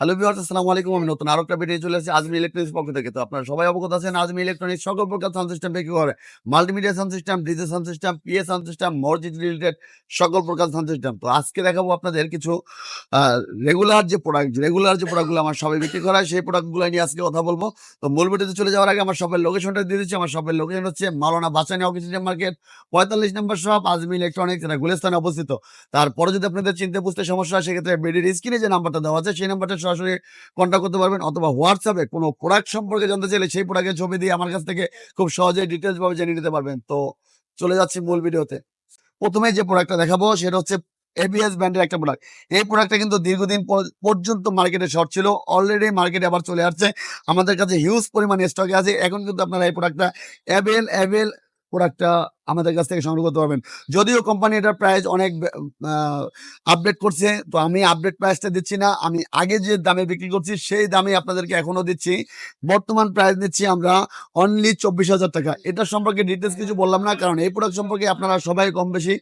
Hello viewers আসসালামু আলাইকুম আমি নতুন আরও একটা ভিডিও চলে এসেছি আজমি ইলেকট্রনিক্স পক্ষ থেকে। তো আপনারা সবাই অবগত আছেন আজমি ইলেকট্রনিক্স সকল প্রকার সাউন্ড সিস্টেম বিক্রি করে। Multimedia sound system DJ sound system PA sound system মসজিদ রিলেটেড সকল প্রকার সাউন্ড সিস্টেম তো আজকে দেখাবো আপনাদের কিছু রেগুলার যে প্রোডাক্ট রেগুলার যে প্রোডাক্টগুলো আমার সবাই বিক্রি করা সেই প্রোডাক্টগুলো নিয়ে আজকে কথা বলব। তো মূল ভিডিওতে চলে যাওয়ার আগে আমার শপের লোকেশনটা দিয়ে দিচ্ছি। আমার শপের লোকেশন হচ্ছে মালানা বাসানি অফিসিয়াল মার্কেট পঁয়তাল্লিশ নম্বর শপ আজমি ইলেকট্রনিক্স এটা অবস্থিত। তারপরে যদি আপনাদের চিনতে বুঝতে সমস্যা হয়, সেক্ষেত্রে বিডির স্ক্রিনে যে নাম্বারটা দেওয়া আছে, সেই নাম্বারটা সরাসরি কন্ট্যাক্ট করতে পারবেন অথবা হোয়াটসঅ্যাপে কোনো প্রোডাক্ট সম্পর্কে জানতে চাইলে সেই প্রোডাক্টের ছবি দিয়ে আমার কাছ থেকে খুব সহজে ডিটেলস ভাবে জেনে নিতে পারবেন। তো চলে যাচ্ছি মূল ভিডিওতে। প্রথমে যে প্রোডাক্টটা দেখাবো সেটা হচ্ছে এবিএস ব্র্যান্ডের একটা প্রোডাক্ট এই প্রোডাক্টটা কিন্তু দীর্ঘদিন পর- পর্যন্ত মার্কেটে শর্ট ছিল। অলরেডি মার্কেটে আবার চলে আসছে। আমাদের কাছে হিউজ পরিমাণে স্টকে আছে। এখন কিন্তু আপনারা এই প্রোডাক্টটা অ্যাভেল অ্যাভেল প্রোডাক্টটা আমাদের কাছ থেকে সংগ্রহ করতে পারবেন। যদিও কোম্পানি এটার প্রাইস অনেক আপডেট করছে, তো আমি আপডেট প্রাইসটা দিচ্ছি না। আমি আগে যে দামে বিক্রি করছি, সেই দামে আপনাদেরকে এখনও দিচ্ছি। বর্তমান প্রাইস দিচ্ছি আমরা অনলি চব্বিশ হাজার টাকা। এটার সম্পর্কে ডিটেলস কিছু বললাম না, কারণ এই প্রোডাক্ট সম্পর্কে আপনারা সবাই কম বেশি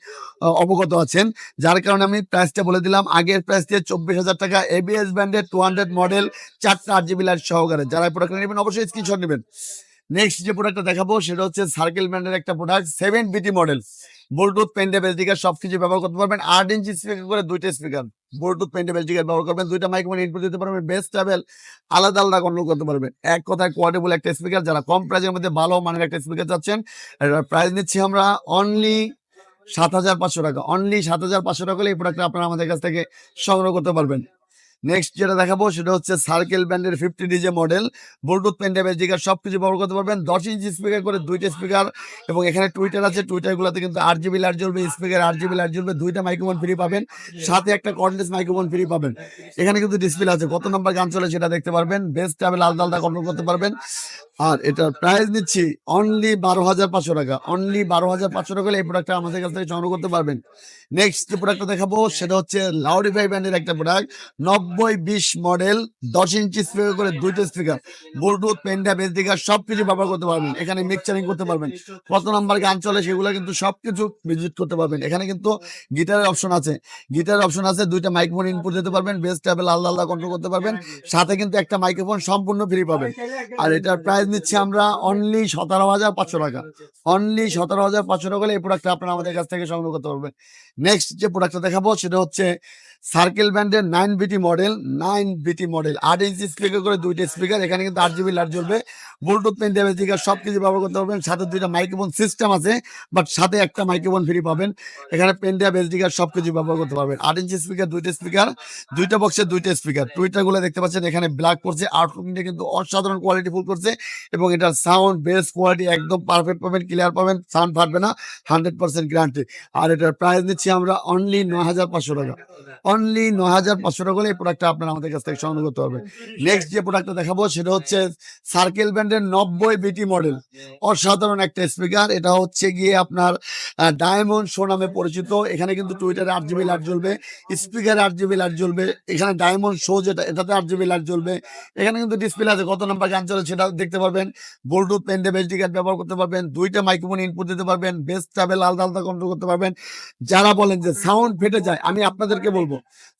অবগত আছেন। যার কারণে আমি প্রাইসটা বলে দিলাম। আগের প্রাইস দিয়ে চব্বিশ হাজার টাকা। এবিএস ব্র্যান্ডের টু হান্ড্রেড মডেল চারটা আট জিবি লাইট সহকারে। যারা প্রোডাক্ট নেবেন, অবশ্যই স্ক্রিনশট নেবেন। নেক্সট যে প্রোডাক্টটা দেখাবো সেটা হচ্ছে সার্কেল ব্র্যান্ডের একটা product seven BT model Bluetooth pen ডেবেল speaker সবকিছু ব্যবহার করতে পারবেন। আট ইঞ্চি স্পিকার করে দুইটা স্পিকার ব্লুটুথ পেন ডেবেল স্পিকার ব্যবহার করবেন। দুইটা মাইক্রোফোন ইনপুট দিতে পারবেন। বেস্ট ট্রাভেল আলাদা আলাদা কন্ট্রোল করতে পারবেন। এক কথায় কোয়ার্টেবল একটা স্পিকার যারা কম প্রাইসের মধ্যে ভালো মানের একটা স্পিকার চাচ্ছেন প্রাইস নিচ্ছি আমরা অনলি সাত হাজার পাঁচশো টাকা। অনলি সাত হাজার পাঁচশো টাকা হলে এই প্রোডাক্টটা আপনারা আমাদের কাছ থেকে সংগ্রহ করতে পারবেন। নেক্সট যেটা দেখাবো সেটা হচ্ছে সার্কেল ব্যান্ডের fifty DJ model Bluetooth pen ডেবেল speaker সব কিছু ব্যবহার করতে পারবেন। দশ ইঞ্চি স্পিকার করে দুইটা স্পিকার এবং এখানে টুইটার আছে। টুইটার গুলোতে কিন্তু আট জিবি লাইট জ্বলবে স্পিকার আট জিবি লাইট জ্বলবে, দুইটা মাইক্রোফোন ফ্রি পাবেন। সাথে একটা কর্ডলেস মাইক্রোফোন ফ্রি পাবেন। এখানে কিন্তু ডিসপ্লে আছে। কত নম্বর গান চলে সেটা দেখতে পারবেন। বেস্ট ট্রাভেল আলাদা আলাদা কন্ট্রোল করতে পারবেন। আর এটার প্রাইস নিচ্ছি অনলি বারো হাজার পাঁচশো টাকা। অনলি বারো হাজার পাঁচশো টাকা হলে এই প্রোডাক্টটা আমাদের কাছ থেকে সংগ্রহ করতে পারবেন। নেক্সট যে প্রোডাক্টটা দেখাবো সেটা হচ্ছে লাউডিফাই ব্র্যান্ডের একটা প্রোডাক্ট নব্বই বিশ মডেল দশ ইঞ্চি স্পিকার করে দুইটা স্পিকার ব্লুটুথ পেনটা স্পিকার সব কিছু ব্যবহার করতে পারবেন। এখানে মিক্সারিং করতে পারবেন। কত নাম্বার গান চলে সেগুলো কিন্তু সবকিছু ভিজিট করতে পারবেন। এখানে কিন্তু গিটারের অপশন আছে। গিটারের অপশন আছে, দুইটা মাইক্রোফোন ইনপুট দিতে পারবেন বেস ট্যাবেল আলাদা আলাদা কন্ট্রোল করতে পারবেন। সাথে কিন্তু একটা মাইক্রোফোন সম্পূর্ণ ফ্রি পাবেন। আর এটার প্রাইস নিচ্ছি আমরা অনলি সতেরো হাজার পাঁচশো টাকা। অনলি সতেরো হাজার পাঁচশো টাকা এই প্রোডাক্টটা আপনারা আমাদের কাছ থেকে সংগ্রহ করতে পারবেন। নেক্সট যে প্রোডাক্টটা দেখাবো, সেটা হচ্ছে সার্কেল ব্র্যান্ডের নাইন বিটি মডেল, নাইন বিটি মডেল, আট ইঞ্চি স্পিকার করে দুইটা স্পিকার এখানে কিন্তু আট জিবি লাইট জ্বলবে। ব্লুটুথ পেন ডেবে স্পিকার সব কিছু ব্যবহার করতে পারবেন। সাথে দুইটা মাইক্রোফোন সিস্টেম আছে বাট সাথে একটা মাইক্রোফোন ফ্রি পাবেন। এখানে পেন ডেব স্পিকার সব কিছু ব্যবহার করতে পারবেন। আট ইঞ্চি স্পিকার দুইটা স্পিকার দুইটা বক্সের দুইটা স্পিকার টুইটারগুলো দেখতে পাচ্ছেন, এখানে ব্ল্যাক করছে আউটলুকিংটা কিন্তু অসাধারণ কোয়ালিটি ফুল করছে এবং এটার সাউন্ড বেস কোয়ালিটি একদম পারফেক্ট পাবেন ক্লিয়ার পাবেন সাউন্ড ফাটবে না হান্ড্রেড পার্সেন্ট গ্যারান্টি আর এটার প্রাইস নিচ্ছি আমরা অনলি নয় হাজার পাঁচশো টাকা। অনলি নয় হাজার পাঁচশো টাকা হলে এই প্রোডাক্টটা আপনারা আমাদের কাছ থেকে সংগ্রহ করতে পারবেন। নেক্সট যে প্রোডাক্টটা দেখাবো সেটা হচ্ছে সার্কেল ব্র্যান্ডের নব্বই বিটি মডেল অসাধারণ একটা স্পিকার এটা হচ্ছে গিয়ে আপনার ডায়মন্ড শো নামে পরিচিত। এখানে কিন্তু টুইটারে আট জিবি লাইট জ্বলবে স্পিকারে আট জিবি লাইট জ্বলবে, এখানে ডায়মন্ড শো যেটা, এটাতে আট জিবি লাইট জ্বলবে। এখানে কিন্তু ডিসপ্লে আছে, কত নাম্বার গান চলে সেটা দেখতে পারবেন। ব্লুটুথ পেন ডে বেসডি কার্ড ব্যবহার করতে পারবেন। দুইটা মাইক্রোফোন ইনপুট দিতে পারবেন। বেস ট্রাভেল আলাদা আলাদা কন্ট্রোল করতে পারবেন। যারা বলেন যে সাউন্ড ফেটে যায়, আমি আপনাদেরকে বলব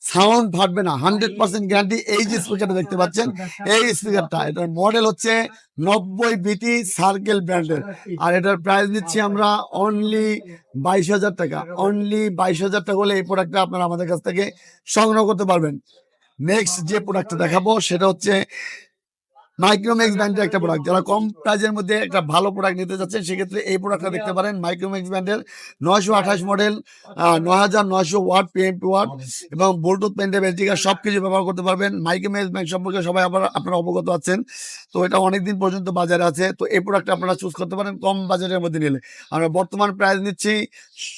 সাউন্ড ফাটবে না হান্ড্রেড পার্সেন্ট গ্যারান্টি এই যে স্পিকারটা দেখতে পাচ্ছেন এই স্পিকারটা এটার মডেল হচ্ছে নব্বই বিটি সার্কেল ব্র্যান্ডের আর এটার প্রাইস নিচ্ছি আমরা অনলি বাইশ হাজার টাকা অনলি বাইশ হাজার টাকা হলে এই প্রোডাক্টটা আপনারা আমাদের কাছ থেকে সংগ্রহ করতে পারবেন। নেক্সট যে প্রোডাক্টটা দেখাবো সেটা হচ্ছে মাইক্রোম্যাক্স ব্র্যান্ডের একটা প্রোডাক্ট যারা কম প্রাইজের মধ্যে একটা ভালো প্রোডাক্ট নিতে যাচ্ছেন সেক্ষেত্রে এই প্রোডাক্টটা দেখতে পারেন মাইক্রোম্যাক্স ব্র্যান্ডের নয়শো আঠাশ মডেল নয় হাজার নয়শো ওয়াট পিএমপি ওয়াট এবং ব্লুটুথ পেন্টে বেন্টিকার সব কিছু ব্যবহার করতে পারবেন। মাইক্রোম্যাক্স ব্র্যান্ড সম্পর্কে সবাই আবার আপনারা অবগত আছেন। তো এটা অনেকদিন পর্যন্ত বাজারে আছে। তো এই প্রোডাক্টটা আপনারা চুজ করতে পারেন কম বাজারের মধ্যে নিলে। আমরা বর্তমান প্রাইস নিচ্ছি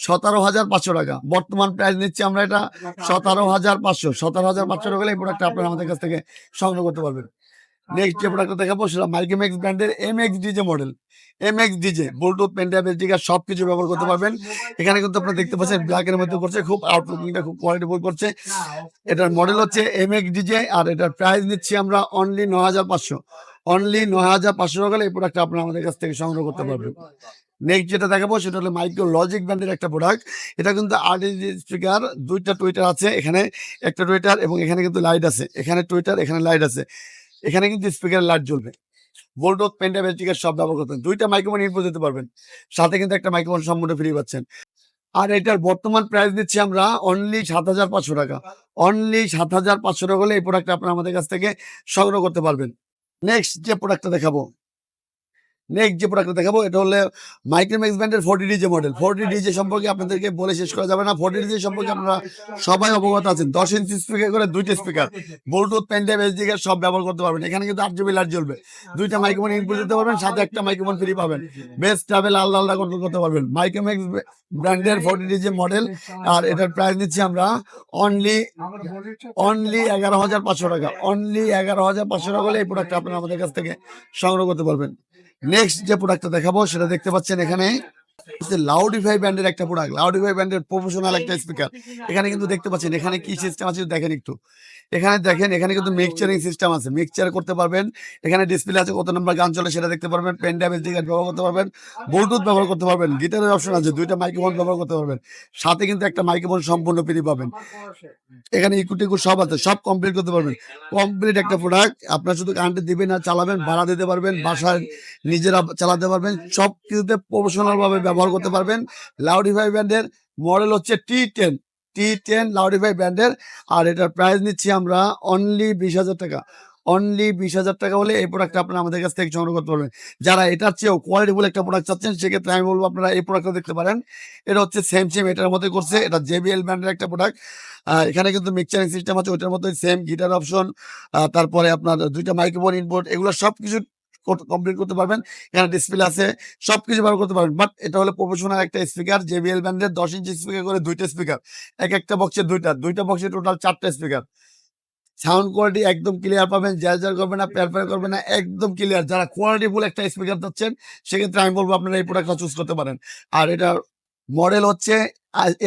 সতেরো হাজার পাঁচশো টাকা। বর্তমান প্রাইস নিচ্ছি আমরা এটা সতেরো হাজার পাঁচশো। সতেরো হাজার পাঁচশো। টাকা এই প্রোডাক্টটা আপনারা আমাদের কাছ থেকে সংগ্রহ করতে পারবেন। নেক্সট যে প্রোডাক্টটা দেখাবো সেটা মাইক্রোম্যাক্স ব্র্যান্ডের M X DJ model M X DJ Bluetooth পেন্টাপ speaker সব কিছু ব্যবহার করতে পারবেন। এখানে কিন্তু আপনারা দেখতে পাচ্ছেন ব্ল্যাক এর মধ্যে করছে খুব আউটলুকিংটা খুব কোয়ালিটি ফুল করছে। এটার মডেল হচ্ছে এম এক্স ডিজে আর এটার প্রাইস নিচ্ছি আমরা অনলি নয় হাজার পাঁচশো। অনলি নয় হাজার পাঁচশো টাকা হলে এই প্রোডাক্টটা আপনারা আমাদের কাছ থেকে সংগ্রহ করতে পারবেন। নেক্সট যেটা দেখাবো সেটা হলো মাইক্রো লজিক ব্র্যান্ডের একটা প্রোডাক্ট এটা কিন্তু আট স্পিকার দুইটা টুইটার আছে এখানে। একটা টুইটার এবং এখানে কিন্তু লাইট আছে। এখানে টুইটার এখানে লাইট আছে। এখানে কিন্তু স্পিকার লাইট জ্বলবে। বোল্ডোথ পেন্টা সব ব্যবহার করতেন দুইটা মাইক্রোফোন ইনপুট দিতে পারবেন। সাথে কিন্তু একটা মাইক্রোফোন সম্পূর্ণ ফ্রি পাচ্ছেন। আর এটার বর্তমান প্রাইস দিচ্ছি আমরা অনলি সাত হাজার পাঁচশো টাকা। অনলি সাত হাজার পাঁচশো টাকা হলে এই প্রোডাক্টটা আপনারা আমাদের কাছ থেকে সংগ্রহ করতে পারবেন। নেক্সট যে প্রোডাক্টটা দেখাবো। নেক্সট যে প্রোডাক্টটা দেখাবো এটা হলো মাইক্রোম্যাক্স ব্র্যান্ডের forty DJ model forty DJ সম্পর্কে আপনাদেরকে বলে শেষ করা যাবে না ফোর্টি ডিজে সম্পর্কে আপনারা সবাই অবগত আছেন দশ ইঞ্চি স্পিকার করে দুইটা speaker Bluetooth pen drive SD card সব ব্যবহার করতে পারবেন এখানে কিন্তু আট জিবি লাইট জ্বলবে দুইটা মাইক্রোফোন ইনপুট দিতে পারবেন সাথে একটা মাইক্রোফোন ফ্রি পাবেন বেস্ট ট্রাভেল আলাদা আলাদা করতে করতে পারবেন মাইক্রোম্যাক্স ব্র্যান্ডের ফোর্টি ডিজে মডেল আর এটার প্রাইস নিচ্ছি আমরা অনলি অনলি এগারো হাজার পাঁচশো টাকা অনলি এগারো হাজার পাঁচশো টাকা হলে এই প্রোডাক্টটা আপনারা আমাদের কাছ থেকে সংগ্রহ করতে পারবেন নেক্সট যে প্রোডাক্টটা দেখাবো সেটা দেখতে পাচ্ছেন এখানে। লাউডিফাই ব্র্যান্ডের একটা প্রোডাক্ট লাউডিফাই ব্র্যান্ডের প্রফেশনাল একটা স্পিকার এখানে কিন্তু দেখতে পাচ্ছেন এখানে কি সিস্টেম আছে দেখেন একটু। এখানে দেখেন এখানে কিন্তু মিক্সচারিং সিস্টেম আছে। মিক্সচার করতে পারবেন। এখানে ডিসপ্লে আছে কত নম্বর গান চলে সেটা দেখতে পারবেন। পেন ড্রাইভ এসডি কার্ড ব্যবহার করতে পারবেন। ব্লুটুথ ব্যবহার করতে পারবেন। গিটারের অপশন আছে। দুইটা মাইক্রোফোন ব্যবহার করতে পারবেন। সাথে কিন্তু একটা মাইক্রোফোন সম্পূর্ণ ফ্রি পাবেন। এখানে ইকু টিকু সব আছে। সব কমপ্লিট করতে পারবেন। কমপ্লিট একটা প্রোডাক্ট আপনার শুধু কারেন্টে দিবেন আর চালাবেন ভাড়া দিতে পারবেন বাসায় নিজেরা চালাতে পারবেন। সব কিছুতে প্রফেশনাল ভাবে ব্যবহার করতে পারবেন। লাউডিফাই ব্র্যান্ডের মডেল হচ্ছে টি টেন টি টেন লাউডিফাই ব্র্যান্ডের আর এটার প্রাইস নিচ্ছি আমরা অনলি বিশ হাজার টাকা। অনলি বিশ হাজার টাকা হলে এই প্রোডাক্টটা আপনারা আমাদের কাছ থেকে সংগ্রহ করতে পারবেন। যারা এটার চেয়েও কোয়ালিটিফুল একটা প্রোডাক্ট চাচ্ছেন, সেক্ষেত্রে আমি বলব আপনারা এই প্রোডাক্টটা দেখতে পারেন। এটা হচ্ছে সেম সেম এটার মধ্যে করছে। এটা জেবিএল ব্র্যান্ডের একটা প্রোডাক্ট এখানে কিন্তু মিক্সচারিং সিস্টেম আছে, ওইটার মধ্যে সেম গিটার অপশন তারপরে আপনার দুইটা মাইক্রোফোন ইনপুট এগুলো সব কিছু কমপ্লিট করতে পারবেন। এখানে ডিসপ্লে আছে, সবকিছু ব্যবহার করতে পারবেন। বাট এটা হলো প্রফেশনাল একটা স্পিকার জেবিএল ব্যান্ডের দশ ইঞ্চি স্পিকার করে দুইটা স্পিকার এক একটা বক্সে দুইটা দুইটা বক্সে টোটাল চারটা স্পিকার সাউন্ড কোয়ালিটি একদম ক্লিয়ার পাবেন জ্যাজ জ্যাজ করবে না প্যার করবে না, একদম ক্লিয়ার যারা কোয়ালিটিফুল একটা স্পিকার চাচ্ছেন, সেক্ষেত্রে আমি বলব আপনারা এই প্রোডাক্টটা চুজ করতে পারেন। আর এটা মডেল হচ্ছে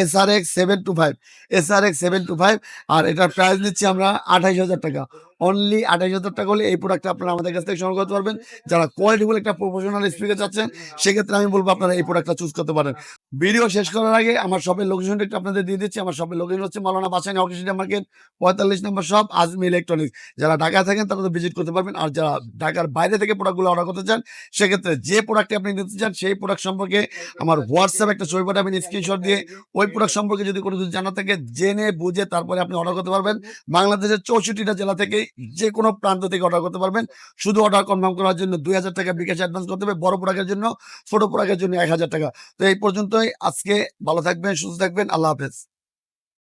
S R X seven two five S R X seven two five আর এটার প্রাইস নিচ্ছি আমরা আঠাইশ হাজার টাকা। অনলি আঠাইশ হাজার টাকা হলে এই প্রোডাক্টটা আপনারা আমাদের কাছ থেকে সংগ্রহ করতে পারবেন। যারা কোয়ালিটিফুল একটা প্রফেশনাল স্পিকার চাচ্ছেন, সেক্ষেত্রে আমি বলব আপনারা এই প্রোডাক্টটা চুজ করতে পারেন। ভিডিও শেষ করার আগে আমার শপের লোকেশনটা একটু আপনাদের দিয়ে দিচ্ছি। আমার শপের লোকেশন হচ্ছে মালানা বাসানি অকেশিয়া মার্কেট পঁয়তাল্লিশ নম্বর শপ আজমি ইলেকট্রনিক্স যারা ঢাকায় থাকেন তারা তো ভিজিট করতে পারবেন। আর যারা ঢাকার বাইরে থেকে প্রোডাক্টগুলো অর্ডার করতে চান, সেক্ষেত্রে যে প্রোডাক্টটি আপনি নিতে চান, সেই প্রোডাক্ট সম্পর্কে আমার হোয়াটসঅ্যাপ একটা ছবি পাঠাবেন স্ক্রিনশট দিয়ে। ওই প্রোডাক্ট সম্পর্কে যদি কোনো কিছু জানা থাকে, জেনে, বুঝে তারপরে আপনি অর্ডার করতে পারবেন। বাংলাদেশের চৌষট্টিটা জেলা থেকে যে কোনো প্রান্ত থেকে অর্ডার করতে পারবেন। শুধু অর্ডার কনফার্ম করার জন্য দুই হাজার টাকা বিকাশ অ্যাডভান্স করতে হবে। বড় প্রোডাক্টের জন্য, ছোট প্রোডাক্টের জন্য এক হাজার টাকা। তো এই পর্যন্তই। আজকে ভালো থাকবেন, সুস্থ থাকবেন। আল্লাহ হাফেজ।